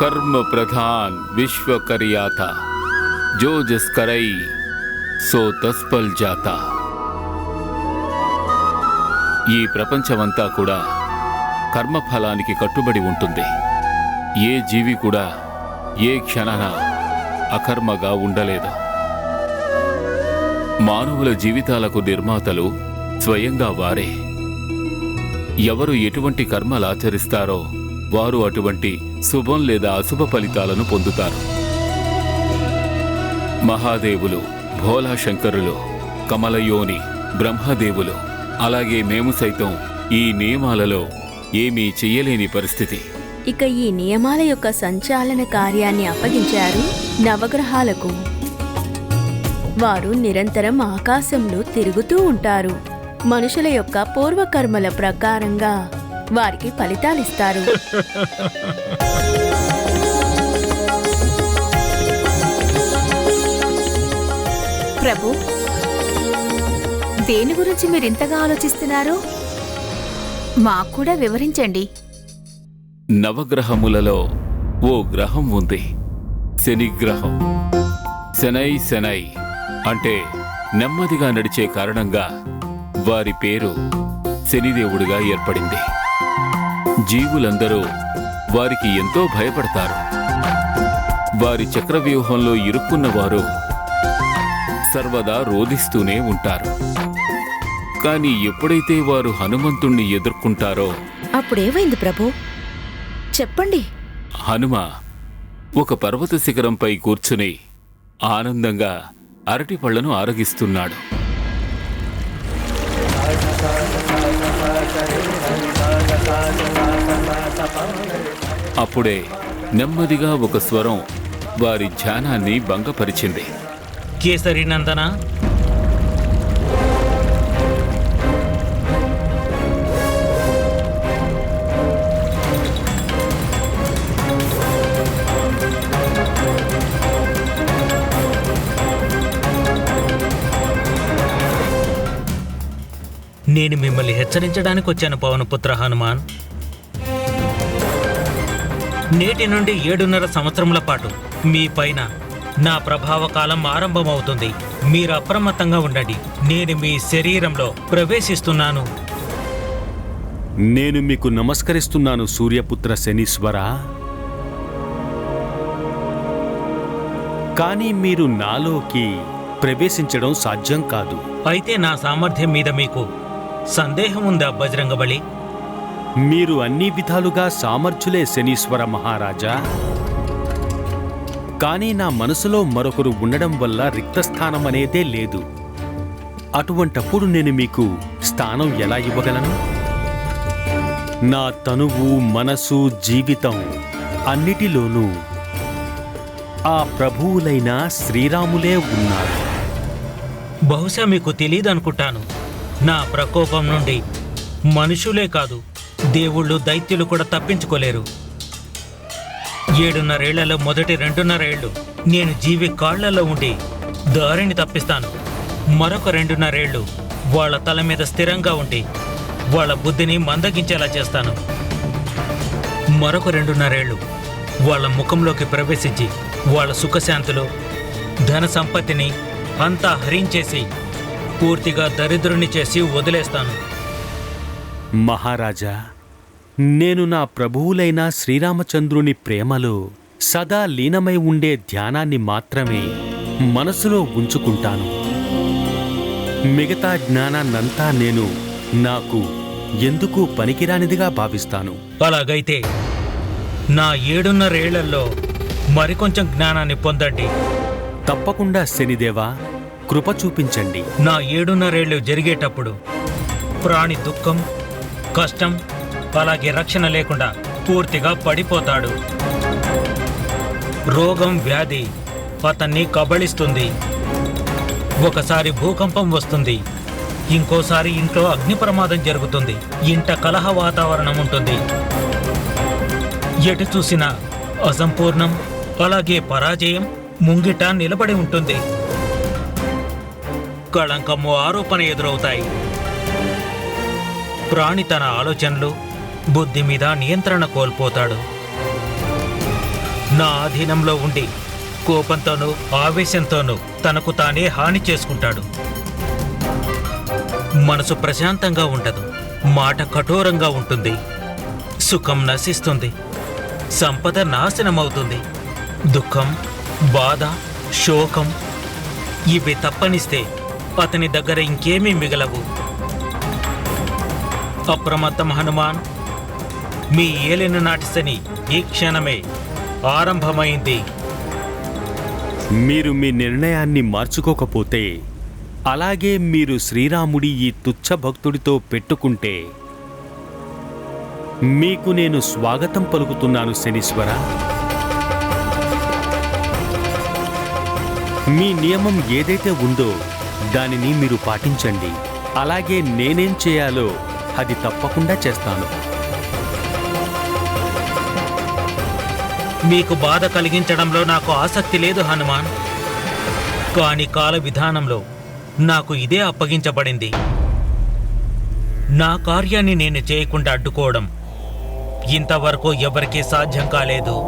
कर्म प्रधान विश्व करियाता जो जिस करई సో తస్పల్ జాతా ఈ ప్రపంచమంతా కూడా కర్మఫలానికి కట్టుబడి ఉంటుంది ఏ జీవి కూడా ఏ క్షణాన అకర్మగా ఉండలేదు? మానవుల జీవితాలకు నిర్మాతలు స్వయంగా వారే. ఎవరు ఎటువంటి కర్మలు ఆచరిస్తారో వారు అటువంటి శుభం లేదా అశుభ ఫలితాలను పొందుతారు. మహాదేవులు భోలా శంకరులు కమలయోని బ్రహ్మదేవులు అలాగే మేము సైతం ఈ నియమాలలో ఏమీ చెయ్యలేని పరిస్థితి. ఇక ఈ నియమాల యొక్క సంచాలన కార్యాన్ని అప్పగించారు నవగ్రహాలకు. వారు నిరంతరం ఆకాశంలో తిరుగుతూ ఉంటారు. మనుషుల యొక్క పూర్వకర్మల ప్రకారంగా వారికి ఫలితాలిస్తారు. ప్రభు దేని గురించి మీరు ఇంతగా ఆలోచిస్తున్నారు మాకు కూడా వివరించండి. నవగ్రహములలో ఓ గ్రహం ఉంది. శని గ్రహం శనై శనై అంటే నెమ్మదిగా నడిచే కారణంగా వారి పేరు శనిదేవుడిగా ఏర్పడింది. జీవులందరూ వారికి ఎంతో భయపడతారు. వారి చక్రవ్యూహంలో ఇరుక్కున్నవారు సర్వదా రోధిస్తూనే ఉంటారు. కానీ ఎప్పుడైతే వారు హనుమంతుణ్ణి ఎదుర్కొంటారో అప్పుడేమైంది ప్రభు? చెప్పండి. హనుమ ఒక పర్వత శిఖరంపై కూర్చుని ఆనందంగా అరటి పళ్ళను ఆరగిస్తున్నాడు. అప్పుడే నెమ్మదిగా ఒక స్వరం వారి ధ్యానాన్ని భంగపరిచింది. కేసరి నందన నేను మిమ్మల్ని హెచ్చరించడానికి వచ్చాను పవనపుత్ర హనుమాన్. నేటి నుండి ఏడున్నర సంవత్సరముల పాటు మీ పైన నా ప్రభావ కాలం ఆరంభమవుతుంది. మీరు అప్రమత్తంగా ఉండండి. నేను మీ శరీరంలో ప్రవేశిస్తున్నాను. నేను మీకు నమస్కరిస్తున్నాను సూర్యపుత్ర శనీశ్వర. కానీ మీరు నాలోకి ప్రవేశించడం సాధ్యం కాదు. అయితే నా సామర్థ్యం మీద మీకు సందేహం ఉందా బజరంగబలి మీరు అన్ని విధాలుగా సామర్థ్యులే శనీశ్వర మహారాజా. కానీ నా మనసులో మరొకరు ఉండడం వల్ల రిక్తస్థానం అనేదే లేదు. అటువంటప్పుడు నేను మీకు స్థానం ఎలా ఇవ్వగలను? నా తనువు మనసు జీవితం అన్నిటిలోనూ ఆ ప్రభువులైన శ్రీరాములే ఉన్నారు. బహుశా మీకు తెలియదనుకుంటాను నా ప్రకోపం నుండి మనుషులే కాదు దేవుళ్ళు దైత్యులు కూడా తప్పించుకోలేరు. ఏడున్నరేళ్ళలో మొదటి రెండున్నరేళ్ళు నేను జీవి కాళ్ళలో ఉండి దారిని తప్పిస్తాను. మరొక రెండున్నరేళ్ళు వాళ్ళ తల మీద స్థిరంగా ఉండి వాళ్ళ బుద్ధిని మందగించేలా చేస్తాను. మరొక రెండున్నరేళ్ళు వాళ్ళ ముఖంలోకి ప్రవేశించి వాళ్ళ సుఖశాంతులు ధన సంపత్తిని అంతా హరించేసి పూర్తిగా దరిద్రుని చేసి వదిలేస్తాను. మహారాజా నేను నా ప్రభువులైన శ్రీరామచంద్రుని ప్రేమలో సదా లీనమై ఉండే ధ్యానాన్ని మాత్రమే మనసులో ఉంచుకుంటాను. మిగతా జ్ఞానాన్నంతా నేను నాకు ఎందుకు పనికిరానిదిగా భావిస్తాను? అలాగైతే నా ఏడున్నరేళ్ళలో మరికొంచెం జ్ఞానాన్ని పొందండి. తప్పకుండా శనిదేవా కృప చూపించండి. నా ఏడున్నరేళ్ళు జరిగేటప్పుడు ప్రాణి దుఃఖం కష్టం అలాగే రక్షణ లేకుండా పూర్తిగా పడిపోతాడు. రోగం వ్యాధి అతన్ని కబళిస్తుంది. ఒకసారి భూకంపం వస్తుంది. ఇంకోసారి ఇంట్లో అగ్ని ప్రమాదం జరుగుతుంది. ఇంట కలహ వాతావరణం ఉంటుంది. ఎటు చూసినా అసంపూర్ణం అలాగే పరాజయం ముంగిట నిలబడి ఉంటుంది. కళంకము ఆరోపణ ఎదురవుతాయి. ప్రాణి తన ఆలోచనలు బుద్ధి మీద నియంత్రణ కోల్పోతాడు. నా అధీనంలో ఉండి కోపంతోనూ ఆవేశంతోనూ తనకు తానే హాని చేసుకుంటాడు. మనసు ప్రశాంతంగా ఉండదు మాట కఠోరంగా ఉంటుంది సుఖం నశిస్తుంది సంపద నాశనమవుతుంది దుఃఖం బాధ శోకం ఇవి తప్పనిస్తే అతని దగ్గర ఇంకేమీ మిగలవు. అప్రమత్తం హనుమాన్ మీ ఏలిన నాటి శని ఈ క్షణమే ఆరంభమైంది. మీరు మీ నిర్ణయాన్ని మార్చుకోకపోతే అలాగే మీరు శ్రీరాముడి ఈ తుచ్చ భక్తుడితో పెట్టుకుంటే మీకు నేను స్వాగతం పలుకుతున్నాను శనీశ్వర. మీ నియమం ఏదైతే ఉందో దానిని మీరు పాటించండి. అలాగే నేనేం చేయాలో అది తప్పకుండా చేస్తాను. మీకు బాధ కలిగించడంలో నాకు ఆసక్తి లేదు హనుమాన్. కాని కాల విధానంలో నాకు ఇదే అప్పగించబడింది. నా కార్యాన్ని నేను చేయకుండా అడ్డుకోవడం ఇంతవరకు ఎవరికీ సాధ్యం కాలేదు.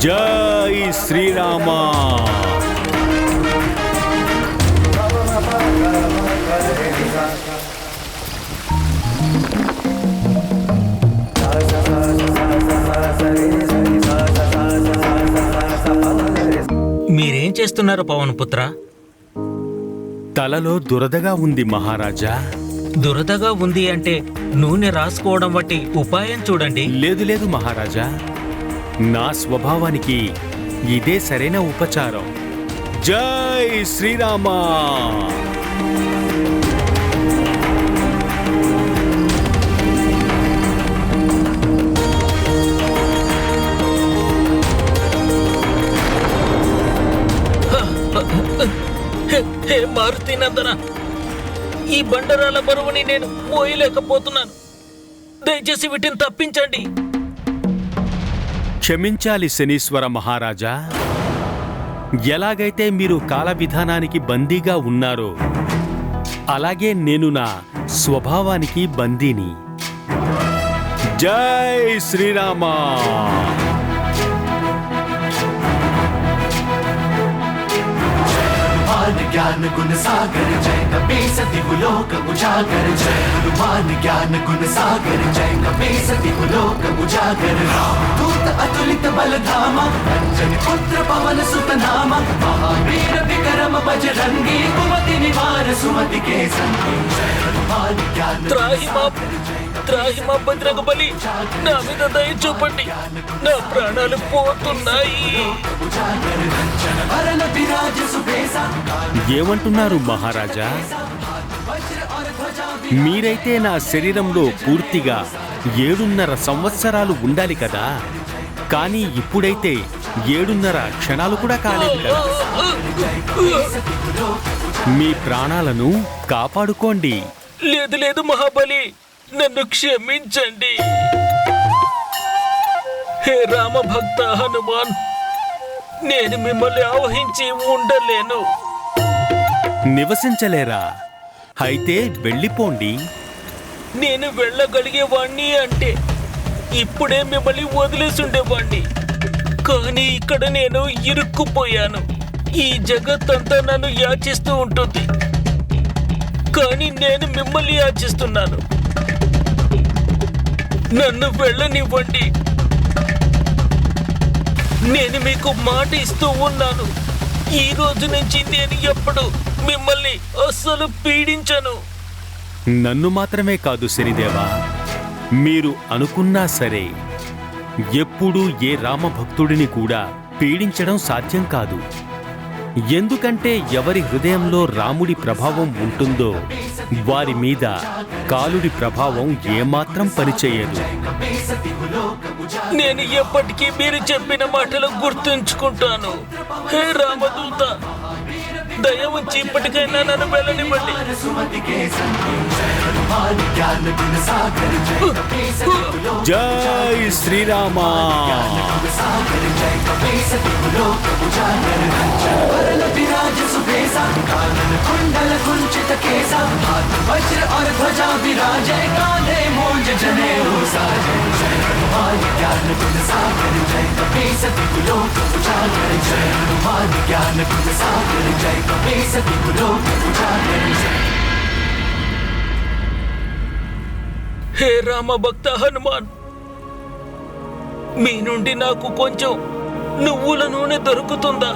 జై శ్రీరామ మీరేం చేస్తున్నారు పవన్ పుత్ర? తలలో దురదగా ఉంది మహారాజా. దురదగా ఉంది అంటే నూనె రాసుకోవడం వంటి ఉపాయం చూడండి. లేదు లేదు మహారాజా. నా స్వభావానికి ఇదే సరైన ఉపచారం. జై శ్రీరామ! హే, హే ఈ బండరాల బరువుని నేను మోయలేకపోతున్నాను. దయచేసి వీటిని తప్పించండి. క్షమించాలి శనీశ్వర మహారాజా. ఎలాగైతే మీరు కాల విధానానికి బందీగా ఉన్నారో అలాగే నేను నా స్వభావానికి బందీని. జై శ్రీరామా. हनुमान ज्ञान गुण सागर जय कपीस दिहुलोक उजागर जय हनुमान ज्ञान गुण सागर जय कपीस दिहुलोक उजागर दूत अतुलित बल धामा अंजन पुत्र पवन सुत नामा महावीर विक्रम बजरंगी कुमति निवार सुमति के संगी जय हनुमान ज्ञान త్రాహి మా త్రాహి మా భద్రకు బలి నా మీద దయ చూపండి నా ప్రాణాలు పోతున్నాయి ఏమంటున్నారు మహారాజా? మీరైతే నా శరీరంలో పూర్తిగా ఏడున్నర సంవత్సరాలు ఉండాలి కదా. కానీ ఇప్పుడైతే ఏడున్నర క్షణాలు కూడా కాలేదు కదా. మీ ప్రాణాలను కాపాడుకోండి. లేదు లేదు మహాబలి నన్ను క్షమించండి. హే రామభక్త హనుమాన్ నేను మిమ్మల్ని ఆవహించి ఉండలేను. నివసించలేరా? అయితే వెళ్ళిపోండి. నేను వెళ్ళగలిగేవాణ్ణి అంటే ఇప్పుడే మిమ్మల్ని వదిలేసుండేవాణ్ణి. కానీ ఇక్కడ నేను ఇరుక్కుపోయాను. ఈ జగత్తంతా నన్ను యాచిస్తూ ఉంటుంది. కానీ నేను మిమ్మల్ని యాచిస్తున్నాను. నన్ను వెళ్ళనివ్వండి. నేను మీకు మాట ఇస్తూ ఉన్నాను. ఈ రోజు నుంచి నేను ఎప్పుడు మిమ్మల్ని అస్సలు పీడించను. నన్ను మాత్రమే కాదు శనిదేవా మీరు అనుకున్నా సరే ఎప్పుడూ ఏ రామభక్తుడిని కూడా పీడించడం సాధ్యం కాదు. ఎందుకంటే ఎవరి హృదయంలో రాముడి ప్రభావం ఉంటుందో వారి మీద కాలుడి ప్రభావం ఏమాత్రం పనిచేయదు. నేను ఎప్పటికీ మీరు చెప్పిన మాటలు గుర్తుంచుకుంటాను. హే రామదూత దయ ఉంచి ఇప్పటికైనా నన్ను వెళ్ళనివ్వండి सुमति के संगी जय हनुमान ज्ञान गुण सागर जय कपीस तिहु लोक జై శ్రీరామా सागर जय कपीस तिहु लोक उजागर रंजन वरन विराज सुबेसा कानन कुंडल कुंचित केसा हाथ वज्र और ध्वजा विराजय कांधे मूंज जने హే రామ భక్త హనుమాన్ మీ నుండి నాకు కొంచెం నువ్వుల నూనె దొరుకుతుందా?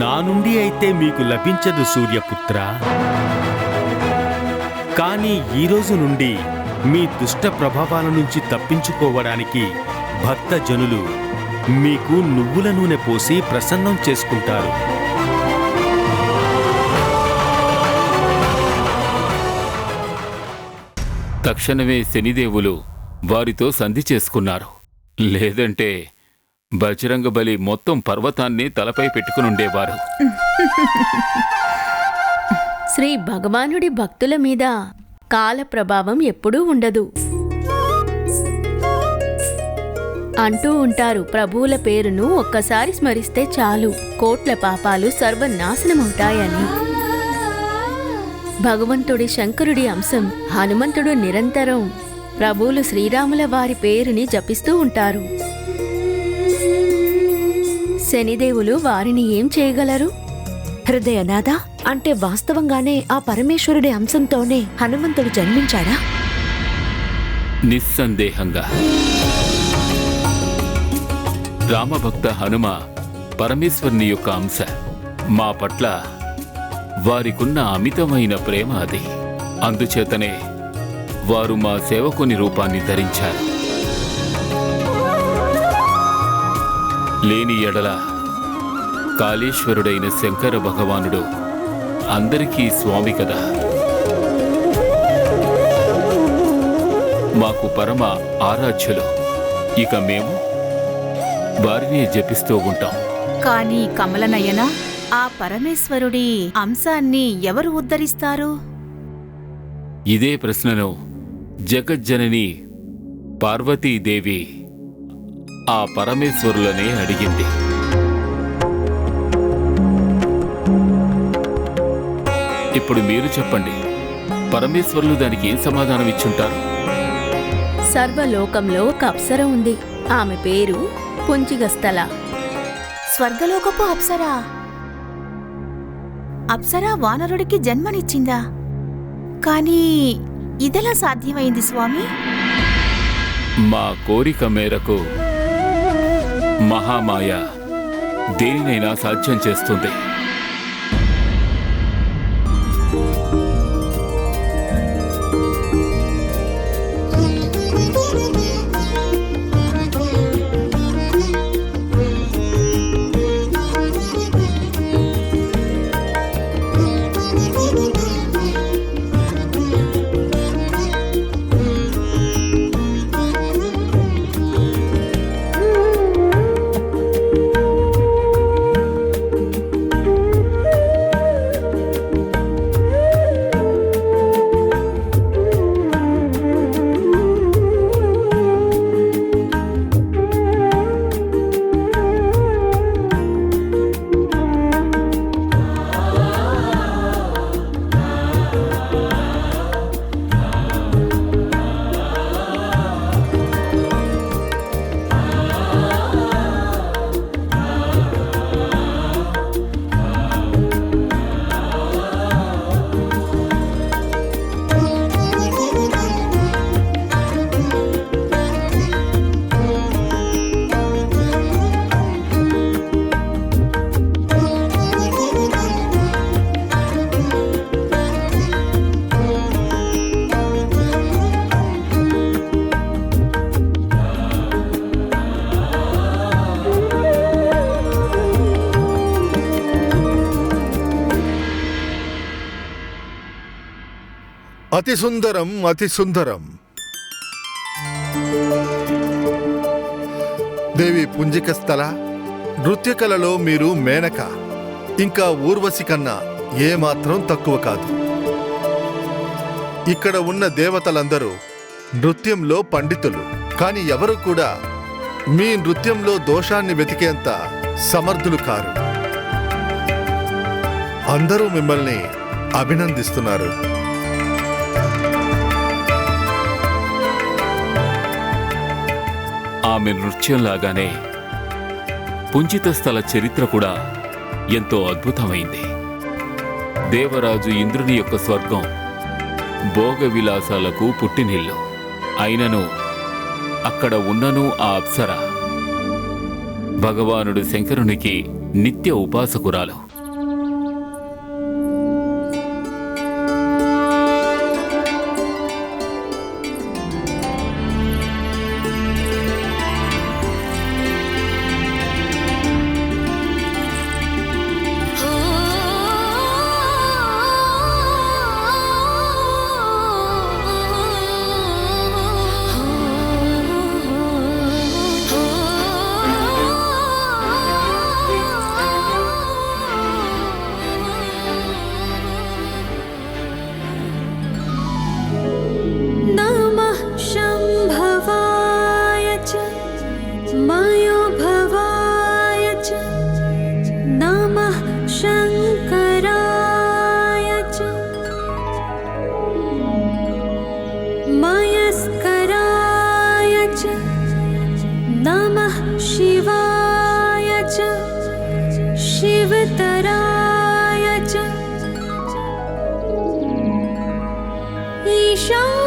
నా నుండి అయితే మీకు లభించదు సూర్యపుత్ర. కానీ ఈరోజు నుండి మీ దుష్ట ప్రభావాల నుంచి తప్పించుకోవడానికి భక్త జనులు మీకు నువ్వుల నూనె పోసి ప్రసన్నం చేసుకుంటారు. తక్షణమే శనిదేవులు వారితో సంధి చేసుకున్నారు. లేదంటే బజరంగ బలి మొత్తం పర్వతాన్ని తలపై పెట్టుకునుండేవారు. శ్రీ భగవానుడి భక్తుల మీద కాల ప్రభావం ఎప్పుడూ ఉండదు. అంటూ ఉంటారు. ప్రభువుల పేరును ఒక్కసారి స్మరిస్తే చాలు. కోట్ల పాపాలు సర్వనాశనమవుతాయని. భగవంతుడి శంకరుడి అంశం హనుమంతుడు నిరంతరం. ప్రభువులు శ్రీరాముల వారి పేరుని జపిస్తూ ఉంటారు. శనిదేవులు వారిని ఏం చేయగలరు? హృదయనాథ అంటే వాస్తవంగానే ఆ పరమేశ్వరుడి అంశంతోనే హనుమంతుడు జన్మించాడా? నిస్సందేహంగా. రామభక్త హనుమ పరమేశ్వరుని యొక్క అంశ. మా పట్ల వారికున్న అమితమైన ప్రేమ అది. అందుచేతనే వారు మా సేవకుని రూపాన్ని ధరించారు. లేని ఎడల కాళేశ్వరుడైన శంకర భగవానుడు అందరికీ స్వామి కదా. మాకు పరమ ఆరాధ్యులు. ఇక మేము వారినే జపిస్తూ ఉంటాం. కానీ కమలనయన ఆ పరమేశ్వరుడి అంశాన్ని ఎవరు ఉద్ధరిస్తారు? ఇదే ప్రశ్నను జగజ్జనని పార్వతీదేవి ఆ పరమేశ్వరులనే అడిగింది. ఇప్పుడు మీరు చెప్పండి పరమేశ్వరులు దానికి ఏం సమాధానం ఇచ్చుంటారు? సర్వలోకంలో ఒక అప్సర ఉంది. ఆమె పేరు పుంజిగస్థల స్వర్గలోకపు అప్సరా. అప్సరా వానరుడికి జన్మనిచ్చిందా? కానీ ఇదెలా సాధ్యమైంది స్వామి? మా కోరిక మేరకు మహామాయ దేనినైనా సాధ్యం చేస్తుంది. అతి సుందరం అతి సుందరం దేవి పుంజిక స్థల నృత్యకళలో మీరు మేనక. ఇంకా ఊర్వశి కన్నా ఏమాత్రం తక్కువ కాదు. ఇక్కడ ఉన్న దేవతలందరూ నృత్యంలో పండితులు. కాని ఎవరు కూడా మీ నృత్యంలో దోషాన్ని వెతికేంత సమర్థులు కారు. అందరూ మిమ్మల్ని అభినందిస్తున్నారు. ఆమె నృత్యంలాగానే పుంజిత స్థల చరిత్ర కూడా ఎంతో అద్భుతమైంది. దేవరాజు ఇంద్రుని యొక్క స్వర్గం భోగ విలాసాలకు పుట్టినిల్లు. అయినను అక్కడ ఉన్నను ఆ అప్సర. భగవానుడు శంకరునికి నిత్య ఉపాసకురాలు. शिवतराय च। ईशानः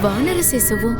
வானரசேசவும்